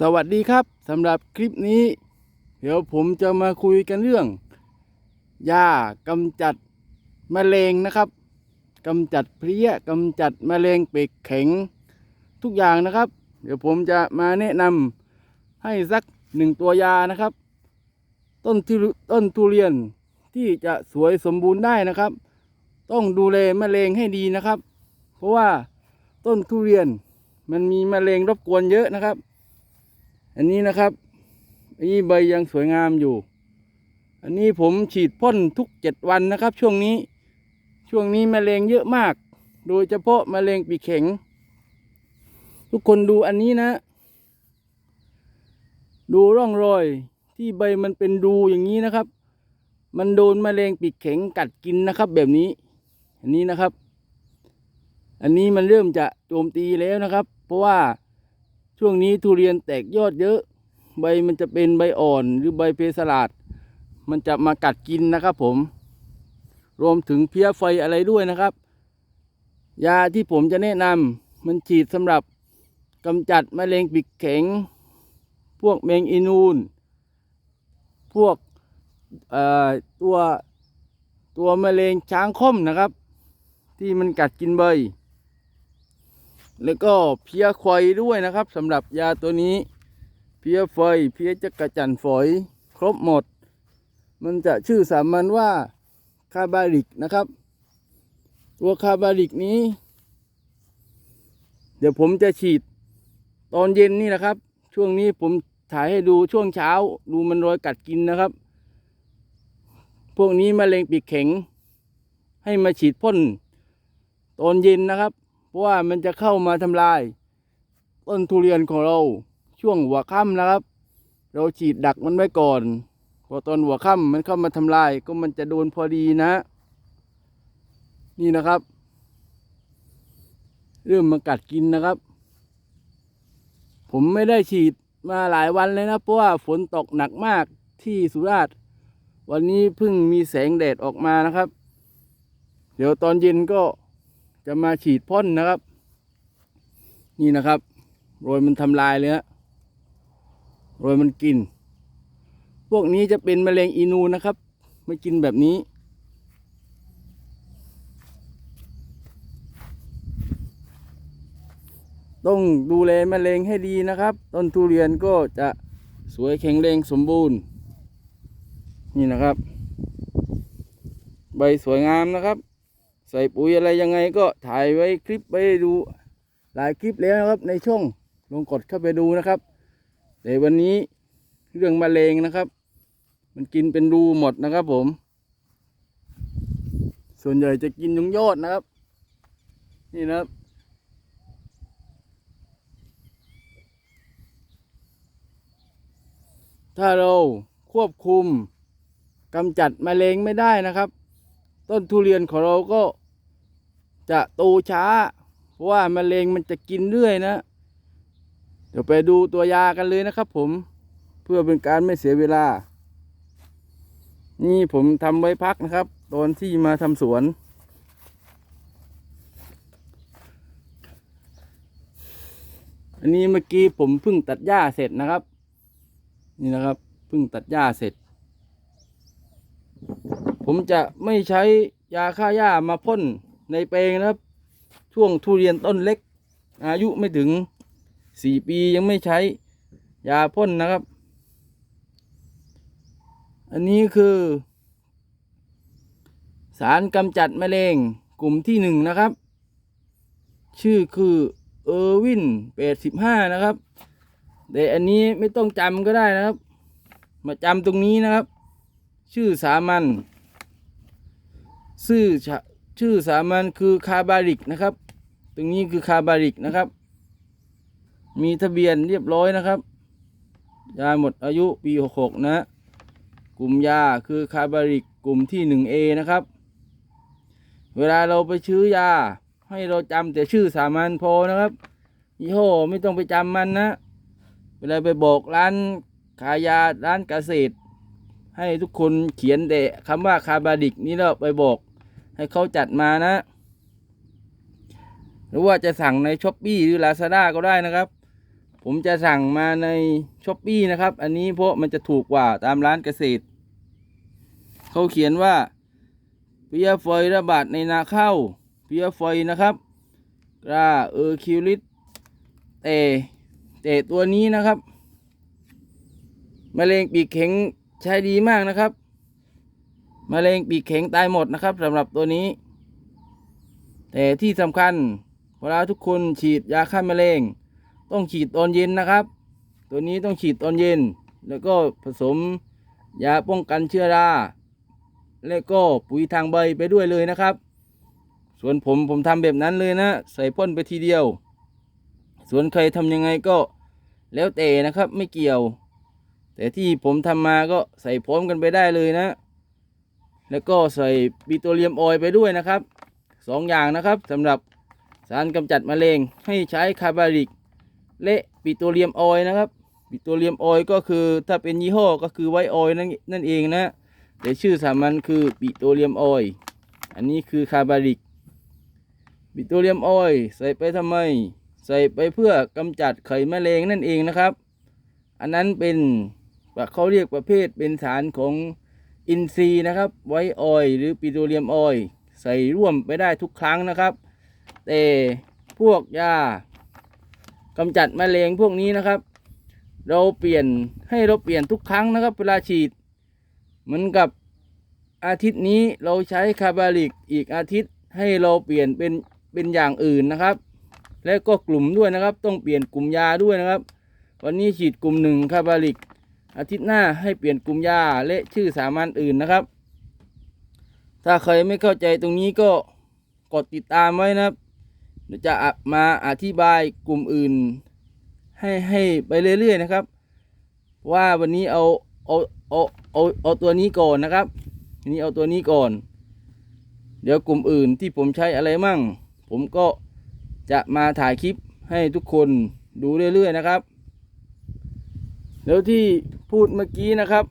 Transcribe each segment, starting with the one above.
สวัสดีครับสำหรับคลิปนี้ เดี๋ยวผมจะมาคุยกันเรื่องยากำจัดแมลงนะครับกำจัดเพลี้ยกำจัดแมลงเป็กแข็งทุกอย่างนะครับ เดี๋ยวผมจะมาแนะนำให้สักหนึ่งตัวยานะครับ ต้นทุต้นทุเรียนที่จะสวยสมบูรณ์ได้นะครับ ต้องดูแลแมลงให้ดีนะครับ เพราะว่าต้นทุเรียนมันมีแมลงรบกวนเยอะนะครับ อันนี้นะครับอันนี้ใบยังสวยงามอยู่ อันนี้ผมฉีดพ่นทุกเจ็ดวันนะครับ ช่วงนี้ช่วงนี้แมลงเยอะมาก โดยเฉพาะแมลงปีกแข็ง ทุกคนดูอันนี้นะ ดูร่องรอยที่ใบมันเป็นรูอย่างนี้นะครับ มันโดนแมลงปีกแข็งกัดกินนะครับ แบบนี้ อันนี้นะครับ อันนี้มันเริ่มจะโจมตีแล้วนะครับ เพราะว่า ช่วงนี้ทุเรียนแตกยอดเยอะ ใบมันจะเป็นใบอ่อนหรือใบเพสลาด มันจะมากัดกินนะครับผม รวมถึงเพี้ยไฟอะไรด้วยนะครับ ยาที่ผมจะแนะนำมันฉีดสำหรับกำจัดแมลงปีกแข็ง พวกแมงอีนูน พวกตัวตัวแมลงช้างค่อมนะครับ ที่มันกัดกินใบ แล้วก็เพี้ยควายด้วยนะครับสำหรับยาตัวนี้ เพี้ยไฟเพี้ยจักระจันฝอย ครบหมด มันจะชื่อสามัญว่าคาบาริกนะครับ ตัวคาบาริกนี้ เดี๋ยวผมจะฉีดตอนเย็นนี่นะครับ ช่วงนี้ผมถ่ายให้ดูช่วงเช้า ดูมันรอยกัดกินนะครับ พวกนี้มะเร็งปีกแข็ง ให้มาฉีดพ่นตอนเย็นนะครับ ราะว่ามันจะเข้ามาทำลาย ต้นทุเรียนของเราช่วงหัวค่ำนะครับ เราฉีดดักมันไว้ก่อนพอตอนหัวค่ำมันเข้ามาทำลาย ก็มันจะโดนพอดีนะ นี่นะครับ เริ่มมากัดกินนะครับ ผมไม่ได้ฉีดมาหลายวันเลยนะ เพราะว่าฝนตกหนักมากที่สุราษฎร์วันนี้เพิ่งมีแสงแดดออกมานะครับ เดี๋ยวตอนเย็นก็ จะมาฉีดพ่นนะครับ นี่นะครับ โรยมันทำลายเลยฮะโรยมันกิน พวกนี้จะเป็นแมลงอีนูนะครับไม่กินแบบนี้ ต้องดูแลแมลงให้ดีนะครับ ต้นทุเรียนก็จะสวยแข็งแรงสมบูรณ์ นี่นะครับ ใบสวยงามนะครับ ส่ปุ๋ยอะไรยังไงก็ถ่ายไว้คลิปไว้ดูหลายคลิปแล้วนะครับ ในช่องลองกดเข้าไปดูนะครับ แต่วันนี้เรื่องมะเร็งนะครับ มันกินเป็นรูหมดนะครับผม ส่วนใหญ่จะกินยงยอดนะครับ นี่นะครับถ้าเราควบคุมกำจัดแมลงไม่ได้นะครับ ต้นทุเรียนของเราก็ จะโตช้า เพราะว่าแมลงมันจะกินเรื่อยนะ เดี๋ยวไปดูตัวยากันเลยนะครับ ผมเพื่อเป็นการไม่เสียเวลา นี่ผมทำไว้พักนะครับ ตอนที่มาทำสวน อันนี้เมื่อกี้ผมเพิ่งตัดหญ้าเสร็จนะครับ นี่นะครับเพิ่งตัดหญ้าเสร็จ ผมจะไม่ใช้ยาฆ่าหญ้ามาพ่น ในแปลงนะครับ ช่วงทุเรียนต้นเล็ก อายุไม่ถึงสี่ปียังไม่ใช้ ยาพ่นนะครับ อันนี้คือ สารกำจัดแมลงกลุ่มที่หนึ่งนะครับ ชื่อคือเออร์วินแปดสิบห้านะครับแต่อันนี้ไม่ต้องจำก็ได้นะครับ มาจำตรงนี้นะครับ ชื่อสามัญชื่อ ชื่อสามัญคือคาบาริกนะครับ ตรงนี้คือคาบาริกนะครับ มีทะเบียนเรียบร้อยนะครับ ยาหมดอายุปีหกนะ กลุ่มยาคือคาบาริกกลุ่มที่หนึ่งเอนะครับ เวลาเราไปซื้อยา ให้เราจำแต่ชื่อสามัญพอนะครับยี่ห้อไม่ต้องไปจำมันนะ เวลาไปบอกร้านขายยาร้านเกษตร ให้ทุกคนเขียนแต่คำว่าคาบาดิกนี่แล้วไปบอก ให้เขาจัดมานะ หรือว่าจะสั่งในช้อปปี้หรือลาซาด้าก็ได้นะครับ ผมจะสั่งมาในช้อปปีนะครับ อันนี้เพราะมันจะถูกกว่าตามร้านเกษตร เขาเขียนว่าเพียไฟระบาดในนาข้าวเพียไฟนะครับกราเออคิวลิสแต่แต่ตัวนี้นะครับมะเร็งปีกแข็งใช้ดีมากนะครับ มะเร็งปีกแข็งตายหมดนะครับสำหรับตัวนี้ แต่ที่สำคัญเวลาทุกคนฉีดยาฆ่าแมลงต้องฉีดตอนเย็นนะครับ ตัวนี้ต้องฉีดตอนเย็น แล้วก็ผสมยาป้องกันเชื้อราและก็ปุ๋ยทางใบไปด้วยเลยนะครับ ส่วนผมผมทำแบบนั้นเลยนะ ใส่พ่นไปทีเดียว ส่วนใครทำยังไงก็แล้วแต่นะครับไม่เกี่ยว แต่ที่ผมทำมาก็ใส่พร้อมกันไปได้เลยนะ แล้วก็ใส่ปิโตรเลียมออยไปด้วยนะครับสองอย่างนะครับสำหรับสารกำจัดแมลงให้ใช้คาร์บาริกและปิโตรเลียมออยนะครับ ปิโตรเลียมออยก็คือถ้าเป็นยี่ห้อก็คือไวออยนั่นนั่นเองนะแต่ชื่อสามัญคือปิโตรเลียมออยอันนี้คือคาร์บาริกปิโตรเลียมออยใส่ไปทำไม ใส่ไปเพื่อกำจัดไข่แมลงนั่นเองนะครับ อันนั้นเป็นเขาเรียกประเภทเป็นสารของ อินทรีย์นะครับ ไวท์ออยล์หรือปิโตรเลียมออยใส่ร่วมไปได้ทุกครั้งนะครับ แต่พวกยากำจัดแมลงพวกนี้นะครับ เราเปลี่ยนให้เราเปลี่ยนทุกครั้งนะครับ เวลาฉีด เหมือนกับอาทิตย์นี้เราใช้คาบาลิกอีกอาทิตย์ให้เราเปลี่ยนเป็นเป็นอย่างอื่นนะครับ และก็กลุ่มด้วยนะครับ ต้องเปลี่ยนกลุ่มยาด้วยนะครับ วันนี้ฉีดกลุ่มหนึ่งคาบาลิก อาทิตย์หน้าให้เปลี่ยนกลุ่มยาและชื่อสามัญอื่นนะครับ ถ้าใครไม่เข้าใจตรงนี้ก็กดติดตามไว้นะครับเดี๋ยวจะมาอธิบายกลุ่มอื่น ให้ให้ไปเรื่อยๆนะครับ ว่าวันนี้เอาเอาเอาเอาเอาตัวนี้ก่อนนะครับทีนี้เอาตัวนี้ก่อน เดี๋ยวกลุ่มอื่นที่ผมใช้อะไรมั่ง ผมก็จะมาถ่ายคลิปให้ทุกคนดูเรื่อยๆนะครับ แล้วที่พูดเมื่อกี้นะครับ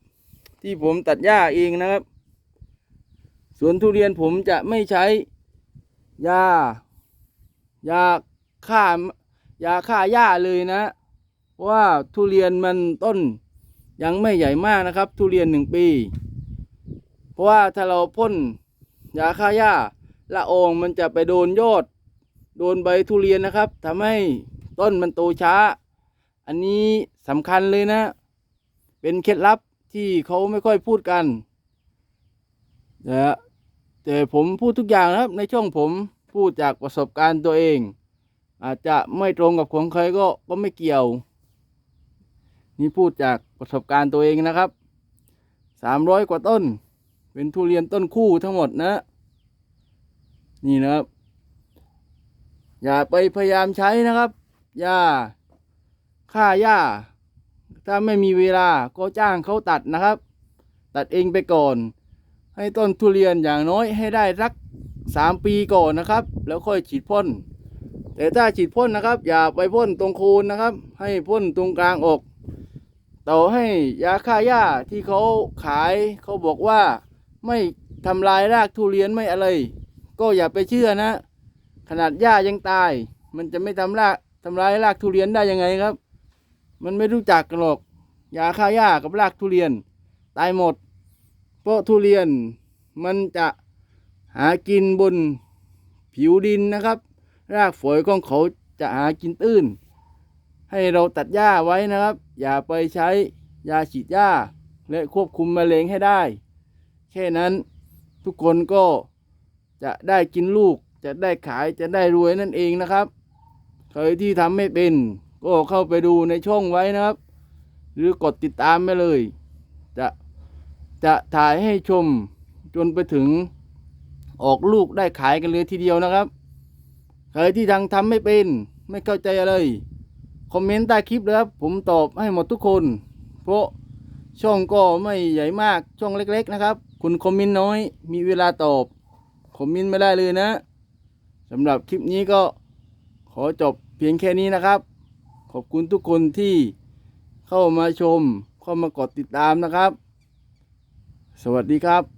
ที่ผมตัดหญ้าเองนะครับ สวนทุเรียนผมจะไม่ใช้ยายาฆ่ายาฆ่าหญ้าเลยนะ เพราะว่าทุเรียนมันต้นยังไม่ใหญ่มากนะครับ ทุเรียนหนึ่งปี เพราะว่าถ้าเราพ่นยาฆ่าหญ้าละอองมันจะไปโดนยอด โดนใบทุเรียนนะครับทำให้ต้นมันโตช้า อันนี้สำคัญเลยนะ เป็นเคล็ดลับที่เขาไม่ค่อยพูดกันนะแต่ผมพูดทุกอย่างนะครับ ในช่องผมพูดจากประสบการณ์ตัวเอง อาจจะไม่ตรงกับของใครก็ก็ไม่เกี่ยว นี่พูดจากประสบการณ์ตัวเองนะครับสามร้อยกว่าต้น เป็นทุเรียนต้นคู่ทั้งหมดนะ นี่นะครับ อย่าไปพยายามใช้นะครับหญ้า ค่าหญ้า ถ้าไม่มีเวลาก็จ้างเขาตัดนะครับ ตัดเองไปก่อน ให้ต้นทุเรียนอย่างน้อยให้ได้สักสามปีก่อนนะครับ แล้วค่อยฉีดพ่น แต่ถ้าฉีดพ่นนะครับ อย่าไปพ่นตรงโคนนะครับ ให้พ่นตรงกลางอก ต่อให้ยาฆ่าหญ้าที่เขาขายเขาบอกว่าไม่ทำลายรากทุเรียนไม่อะไร ก็อย่าไปเชื่อนะ ขนาดหญ้ายังตาย มันจะไม่ทำรากทำลายรากทุเรียนได้ยังไงครับ มันไม่รู้จักกันหรอกยาฆ่าหญ้ากับรากทุเรียน ตายหมด เพราะทุเรียนมันจะหากินบนผิวดินนะครับ รากฝอยของเขาจะหากินตื้น ให้เราตัดหญ้าไว้นะครับ อย่าไปใช้ยาฉีดหญ้า และควบคุมแมลงให้ได้ แค่นั้นทุกคนก็จะได้กินลูกจะได้ขายจะได้รวยนั่นเองนะครับ ใครที่ทำไม่เป็น ก็เข้าไปดูในช่องไว้นะครับ หรือกดติดตามไปเลย จะจะถ่ายให้ชมจนไปถึงออกลูกได้ขายกันเลยทีเดียวนะครับ ใครที่ทางทำไม่เป็นไม่เข้าใจอะไร คอมเมนต์ใต้คลิปเลยครับ ผมตอบให้หมดทุกคน เพราะช่องก็ไม่ใหญ่มากช่องเล็ก ๆ นะครับ คุณคอมเมนต์น้อย มีเวลาตอบคอมเมนต์ไม่ได้เลยนะสำหรับคลิปนี้ก็ขอจบเพียงแค่นี้นะครับ ขอบคุณทุกคนที่เข้ามาชม เข้ามากดติดตามนะครับ สวัสดีครับ